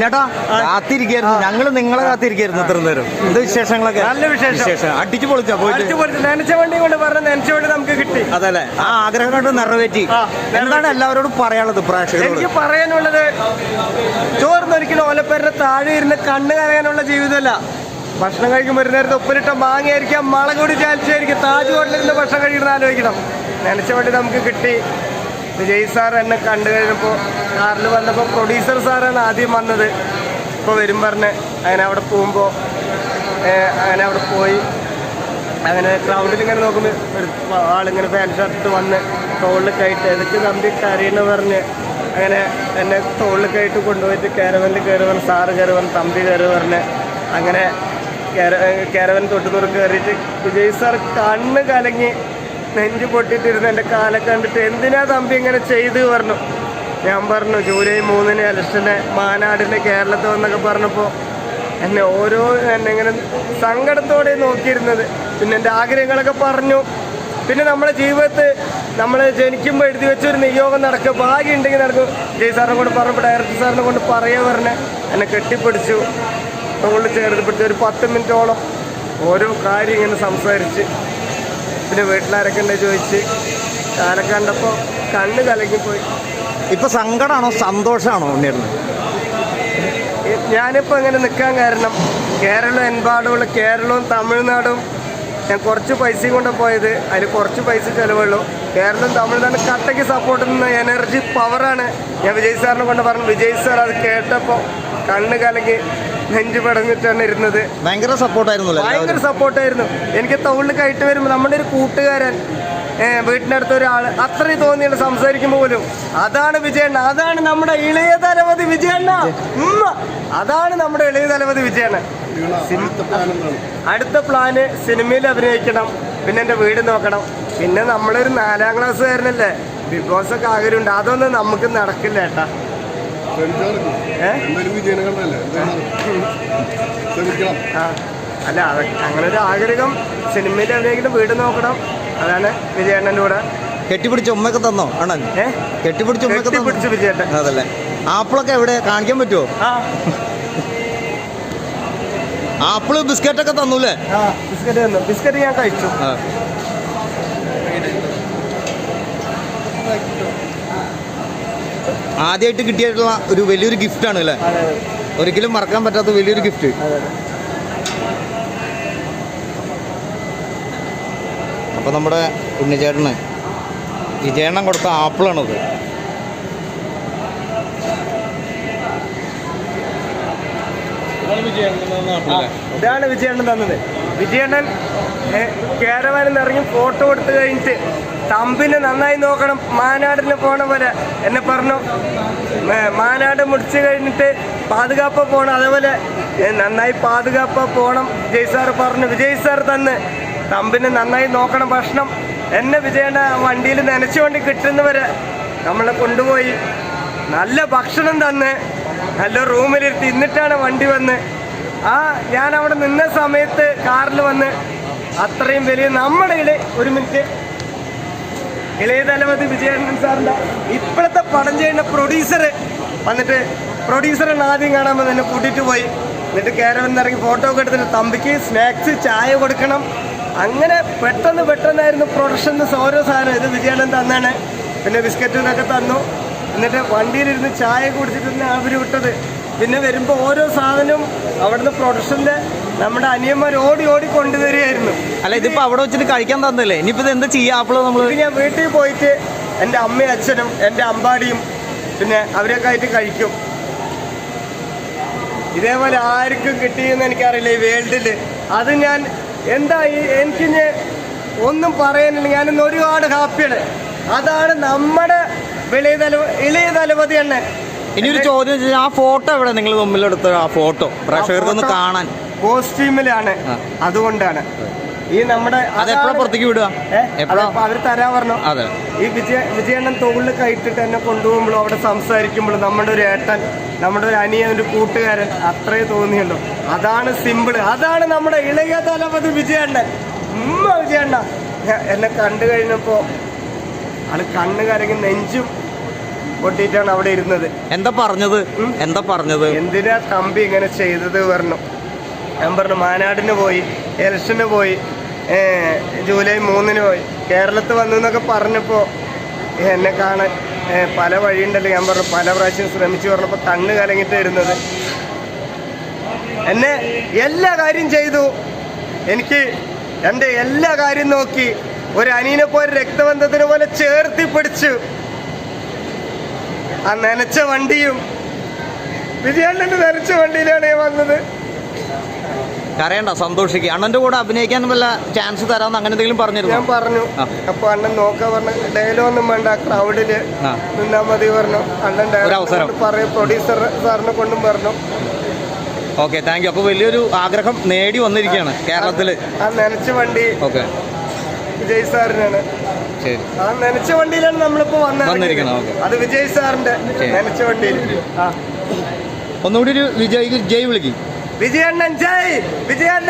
ചേട്ടാ കാത്തിരിക്കായിരുന്നു. ഞങ്ങൾ നിങ്ങളെ കാത്തിരിക്കായിരുന്നു ഇത്ര നേരം. എന്ത് വിശേഷങ്ങളൊക്കെ? നല്ല വിശേഷം. അടിച്ചു പൊളിച്ചാ പോയിട്ട്? അടിച്ചു പൊളിച്ച്. നനച്ച വണ്ടി കൊണ്ട് പറഞ്ഞ നനച്ച വണ്ടി നമുക്ക് കിട്ടി. അതല്ലേ. ആ ആഗ്രഹം കൊണ്ട് നിറവേറ്റി. ആ, എന്താണ് എല്ലാവരോടും പറയാനുള്ളത് പ്രേക്ഷകരോട്? എനിക്ക് പറയാനുള്ളത് ചോർന്നൊരിക്കലും ഓലപ്പേരുടെ താഴെ ഇരുന്ന് കണ്ണ് കരയാനുള്ള ജീവിതമല്ല. ഭക്ഷണം കഴിക്കുമ്പോൾ ഒരു നേരത്തെ ഉപ്പിലിട്ട മാങ്ങയായിരിക്കാം മുളക് കൂടി ചാലിച്ചായിരിക്കും. താജ് നിന്ന് ഭക്ഷണം കഴിക്കണം ആലോചിക്കണം. നനച്ച വണ്ടി നമുക്ക് കിട്ടി. വിജയ് സാർ എന്നെ കണ്ടു കഴിഞ്ഞപ്പോൾ കാറിൽ വന്നപ്പോൾ പ്രൊഡ്യൂസർ സാറാണ് ആദ്യം വന്നത്. ഇപ്പോൾ വരും പറഞ്ഞ്. അങ്ങനെ അവിടെ പോകുമ്പോൾ അങ്ങനെ അവിടെ പോയി. അങ്ങനെ ക്രൗഡിൽ ഇങ്ങനെ നോക്കുമ്പോൾ ആളിങ്ങനെ ഫാൻ ഷർട്ട് വന്ന് തോളിൽ കയറ്റി. എനിക്ക് തമ്പി കരയെന്ന് പറഞ്ഞ്. അങ്ങനെ എന്നെ തോളിൽ കയറ്റി കൊണ്ടുപോയിട്ട് കാരവനിൽ കയറി പറഞ്ഞ് സാറ് കയറി തമ്പി കയറി പറഞ്ഞ്. അങ്ങനെ കാരവൻ തൊട്ടുതൊറു കയറിയിട്ട് വിജയ് സാർ കണ്ണ് കലങ്ങി നെഞ്ച് പൊട്ടിയിട്ടിരുന്ന് എന്റെ കാലെ കണ്ടിട്ട് എന്തിനാ തമ്പി ഇങ്ങനെ ചെയ്ത് പറഞ്ഞു. ഞാൻ പറഞ്ഞു ജൂലൈ മൂന്നിന് ഇലക്ഷന് മാനാടിന് കേരളത്തിൽ വന്നൊക്കെ പറഞ്ഞപ്പോൾ എന്നെ ഓരോ എന്നെ ഇങ്ങനെ സങ്കടത്തോടെ നോക്കിയിരുന്നത്. പിന്നെ എന്റെ ആഗ്രഹങ്ങളൊക്കെ പറഞ്ഞു. പിന്നെ നമ്മുടെ ജീവിതത്തിൽ നമ്മൾ ജനിക്കുമ്പോൾ എഴുതി വെച്ചൊരു നിയോഗം നടക്കുക. ഭാഗ്യം ഉണ്ടെങ്കിൽ നടക്കും. ജയ് സാറിനെ കൊണ്ട് പറഞ്ഞപ്പോൾ ഡയറക്ടർ സാറിനെ കൊണ്ട് പറയാ പറഞ്ഞ് എന്നെ കെട്ടിപ്പിടിച്ചു. തോളിൽ ചേർത്ത് പിടിച്ച് ഒരു പത്ത് മിനിറ്റോളം ഓരോ കാര്യം ഇങ്ങനെ സംസാരിച്ച് പിന്നെ വീട്ടിലാരൊക്കെ ഉണ്ട് ചോദിച്ച്. കാലൊക്കെ കണ്ടപ്പോൾ കണ്ണ് കലങ്ങിപ്പോയി ഇപ്പൊ സങ്കടമാണോ സന്തോഷമാണോ ഉണ്ണിയിരുന്നു ഞാനിപ്പോൾ ഇങ്ങനെ നിൽക്കാൻ കാരണം കേരളം എൻപാടുള്ള കേരളവും തമിഴ്നാടും ഞാൻ കുറച്ച് പൈസയും കൊണ്ട് പോയത്. അതിൽ കുറച്ച് പൈസ ചിലവുള്ളൂ. കേരളം തമിഴ്നാട് കട്ടയ്ക്ക് സപ്പോർട്ട് ചെയ്യുന്ന എനർജി പവറാണ് ഞാൻ വിജയ് സാറിനെ കൊണ്ട് പറഞ്ഞു. വിജയ് സാർ അത് കേട്ടപ്പോൾ കണ്ണ് കലങ്ങി നെഞ്ചു പടഞ്ഞിട്ടാണ് ഇരുന്നത്. ഭയങ്കര സപ്പോർട്ടായിരുന്നു ഭയങ്കര സപ്പോർട്ടായിരുന്നു. എനിക്ക് തൗളിൽ കയറ്റി വരുമ്പോൾ നമ്മുടെ ഒരു കൂട്ടുകാരൻ അടുത്ത് ഒരാൾ അത്രയും തോന്നിയാണ് സംസാരിക്കുമ്പോൾ പോലും അതാണ് വിജയണ്ണ. അതാണ് നമ്മുടെ ഇളയ തലവതി വിജയണ്ണ. അതാണ് നമ്മുടെ ഇളയ തലവതി വിജയണ്ണ. അടുത്ത പ്ലാന് സിനിമയിൽ അഭിനയിക്കണം. പിന്നെ എന്റെ വീട് നോക്കണം. പിന്നെ നമ്മളൊരു നാലാം ക്ലാസ്സുകാരനല്ലേ? ബിഗ് ബോസ് ഒക്കെ ആഗ്രഹമുണ്ട് അതൊന്നും നമുക്ക് നടക്കില്ല ഏട്ടാ. ഏ? ആ. അല്ല ഒരു ആഗ്രഹം സിനിമയിൽ എവിടെയെങ്കിലും വീട് നോക്കണം. അതാണ് വിജയേട്ടന്റെ കൂടെ. കെട്ടിപ്പിടിച്ച് ഉമ്മയൊക്കെ തന്നോ അണ്ണൻ? ഏ? കെട്ടിപ്പിടിച്ച് ഉമ്മയൊക്കെ തന്നോ? പിടിച്ച് വിജയേട്ടൻ. അതല്ലേ. ആപ്പിളൊക്കെ എവിടെ? കാണിക്കാൻ പറ്റുമോ ആ. ആപ്പിൾ ബിസ്ക്കറ്റൊക്കെ ഒക്കെ തന്നൂല്ലേ ബിസ്ക്കറ്റ് തന്നു. ബിസ്ക്കറ്റ് ഞാൻ കഴിച്ചു. ആ. ആദ്യമായിട്ട് കിട്ടിയിട്ടുള്ള ഒരു വലിയൊരു ഗിഫ്റ്റാണ് അല്ലേ ഒരിക്കലും മറക്കാൻ പറ്റാത്ത വലിയൊരു ഗിഫ്റ്റ് അപ്പോൾ നമ്മുടെ ഉണ്ണിച്ചേട്ടന് വിജയണ്ണം കൊടുത്ത ആപ്പിളാണത്. ഇതാണ് വിജയണ്ണൻ തന്നത്. വിജയണ്ണൻ കേരവാനിൽ ഇറങ്ങി ഫോട്ടോ എടുത്തു കഴിഞ്ഞിട്ട് തമ്പിനെ നന്നായി നോക്കണം മാനാടിന് പോണ പോലെ എന്നെ പറഞ്ഞു മാനാട് മുടിച്ചു കഴിഞ്ഞിട്ട് പാതുകാപ്പ പോണം. അതേപോലെ നന്നായി പാതുകാപ്പ പോണം. വിജയ് സാർ പറഞ്ഞു. വിജയ് സാർ തന്ന്. തമ്പിനെ നന്നായി നോക്കണം. ഭക്ഷണം എന്നെ വിജയണ്ണ വണ്ടിയിൽ നനച്ചുകൊണ്ട് കിട്ടുന്നവരെ നമ്മളെ കൊണ്ടുപോയി. നല്ല ഭക്ഷണം തന്ന്. നല്ല റൂമിലിരുത്തി. ഇന്നിട്ടാണ് വണ്ടി വന്ന്. ആ ഞാൻ അവിടെ നിന്ന സമയത്ത് കാറിൽ വന്ന് അത്രയും വലിയ നമ്മുടെ ഇളയ ഒരു മിനിറ്റ്. ഇളയ തലവതി വിജയണ്ണൻ സാറിന്റെ ഇപ്പോഴത്തെ പടം ചെയ്യുന്ന പ്രൊഡ്യൂസർ വന്നിട്ട് പ്രൊഡ്യൂസറാണ് ആദ്യം കാണാൻ എന്നെ കൂട്ടിയിട്ട് പോയി. എന്നിട്ട് കേരളം ഇറങ്ങി ഫോട്ടോ ഒക്കെ എടുത്തിട്ട് തമ്പിക്ക് സ്നാക്സ് ചായ കൊടുക്കണം. അങ്ങനെ പെട്ടെന്ന് പെട്ടെന്നായിരുന്നു പ്രൊഡക്ഷന്റെ ഓരോ സാധനം. ഇത് വിജയണ്ണൻ തന്നാണ്. പിന്നെ ബിസ്ക്കറ്റ് ഇതൊക്കെ തന്നു. എന്നിട്ട് വണ്ടിയിലിരുന്ന് ചായ കുടിച്ചിട്ട് അവർ വിട്ടത്. പിന്നെ വരുമ്പോൾ ഓരോ സാധനവും അവിടുന്ന് പ്രൊഡക്ഷന്റെ നമ്മുടെ അനിയന്മാർ ഓടി ഓടി കൊണ്ടുവരികയായിരുന്നു. അല്ല ഇതിപ്പോ അവിടെ വെച്ചിട്ട് കഴിക്കാൻ തന്നല്ലേ? ഇനിയിപ്പോ ഇത് എന്താ ചെയ്യാ അപ്പോൾ നമ്മൾ ഞാൻ വീട്ടിൽ പോയിട്ട് എന്റെ അമ്മയും അച്ഛനും എന്റെ അമ്പാടിയും പിന്നെ അവരൊക്കെ ആയിട്ട് കഴിക്കും. ഇതേപോലെ ആർക്കും കിട്ടിയെന്ന് എനിക്കറിയില്ല ഈ വേൾഡിൽ അത് ഞാൻ എന്താ ഈ എനിക്ക് ഒന്നും പറയാനില്ല. ഞാനിന്ന് ഒരുപാട് ഹാപ്പിയാണ്. അതാണ് നമ്മുടെ വെളിയ തല ഇളയ തലപതി തന്നെ ഇനി ഒരു ചോദ്യം ചോദിച്ചാൽ ആ ഫോട്ടോ എവിടെ? നിങ്ങൾ തമ്മിലെടുത്ത ആ ഫോട്ടോ. പ്രേക്ഷകർക്കൊന്ന് കാണാൻ. കോസ്റ്റ്യൂമിലാണ്. അതുകൊണ്ടാണ്. ഈ നമ്മുടെ അതെപ്പോഴും പുറത്തേക്ക് വിടുക? ഏ? അവർ തരാൻ പറഞ്ഞു. അതെ. ഈ വിജയ വിജയണ്ണൻ തോളിൽ കൈട്ടിട്ട് എന്നെ കൊണ്ടുപോകുമ്പോഴും അവിടെ സംസാരിക്കുമ്പോഴും നമ്മുടെ ഒരു ഏട്ടൻ നമ്മുടെ ഒരു അനിയൻ ഒരു കൂട്ടുകാരൻ അത്രേ തോന്നിയുള്ളൂ. അതാണ് സിമ്പിൾ അതാണ് നമ്മുടെ ഇളയ തലപതി വിജയണ്ണൻ ഉമ്മ വിജയണ്ണ എന്നെ കണ്ടു കഴിഞ്ഞപ്പോ ആൾ കണ്ണ് കരങ്ങി നെഞ്ചും പൊട്ടിയിട്ടാണ് അവിടെ ഇരുന്നത്. എന്താ പറഞ്ഞത്? എന്താ പറഞ്ഞത്? എന്തിനാ തമ്പി ഇങ്ങനെ ചെയ്തത് പറഞ്ഞു? ഞാൻ പറഞ്ഞു മാനാടിന് പോയി എലക്ഷന് പോയി ജൂലൈ മൂന്നിന് പോയി. കേരളത്ത് വന്നു എന്നൊക്കെ പറഞ്ഞപ്പോൾ എന്നെ കാണാൻ പല വഴിയുണ്ടല്ലോ. ഞാൻ പറഞ്ഞു പല പ്രാവശ്യം ശ്രമിച്ചു പറഞ്ഞപ്പോൾ കണ്ണ് കലങ്ങിട്ട് ഇരുന്നത് എന്നെ എല്ലാ കാര്യം ചെയ്തു. എനിക്ക് എന്റെ എല്ലാ കാര്യം നോക്കി. ഒരു അനീനെ പോലെ രക്തബന്ധത്തിനെ പോലെ ചേർത്തി പിടിച്ചു. ആ നനച്ച വണ്ടിയും വിജയാണ്ണന്റെ നനച്ച വണ്ടിയിലാണ് ഞാൻ വന്നത്. കരയണ്ട സന്തോഷിക്കുക അണ്ണന്റെ കൂടെ അഭിനയിക്കാൻ വല്ല ചാൻസ് തരാന്ന് അങ്ങനെ എന്തെങ്കിലും ഞാൻ പറഞ്ഞു. അപ്പൊ അണ്ണൻ നോക്കാൻ പറഞ്ഞു ഡയലോഗൊന്നും വേണ്ട ക്രൗഡിൽ. നിന്നാ മതി പറഞ്ഞു. അണ്ണൻ അവസരം. പറയും പ്രൊഡ്യൂസർ സാറിനെ കൊണ്ടും പറഞ്ഞു. ഓക്കെ താങ്ക് യു അപ്പൊ വലിയൊരു ആഗ്രഹം നേടി വന്നിരിക്കുകയാണ് കേരളത്തിൽ. ആ നനച്ച വണ്ടി ഓക്കെ. വിജയ് സാറിനാണ്. ശരി. ആ നനച്ച വണ്ടിയിലാണ് നമ്മളിപ്പോ വന്നിരിക്കുന്നത്, അത് വിജയ് സാറിന്റെ. നനച്ച വണ്ടിയിൽ ഒന്നുകൂടി ഒരു വിജയ് ജയ് വിളിക്കും. विजयन जय विजयन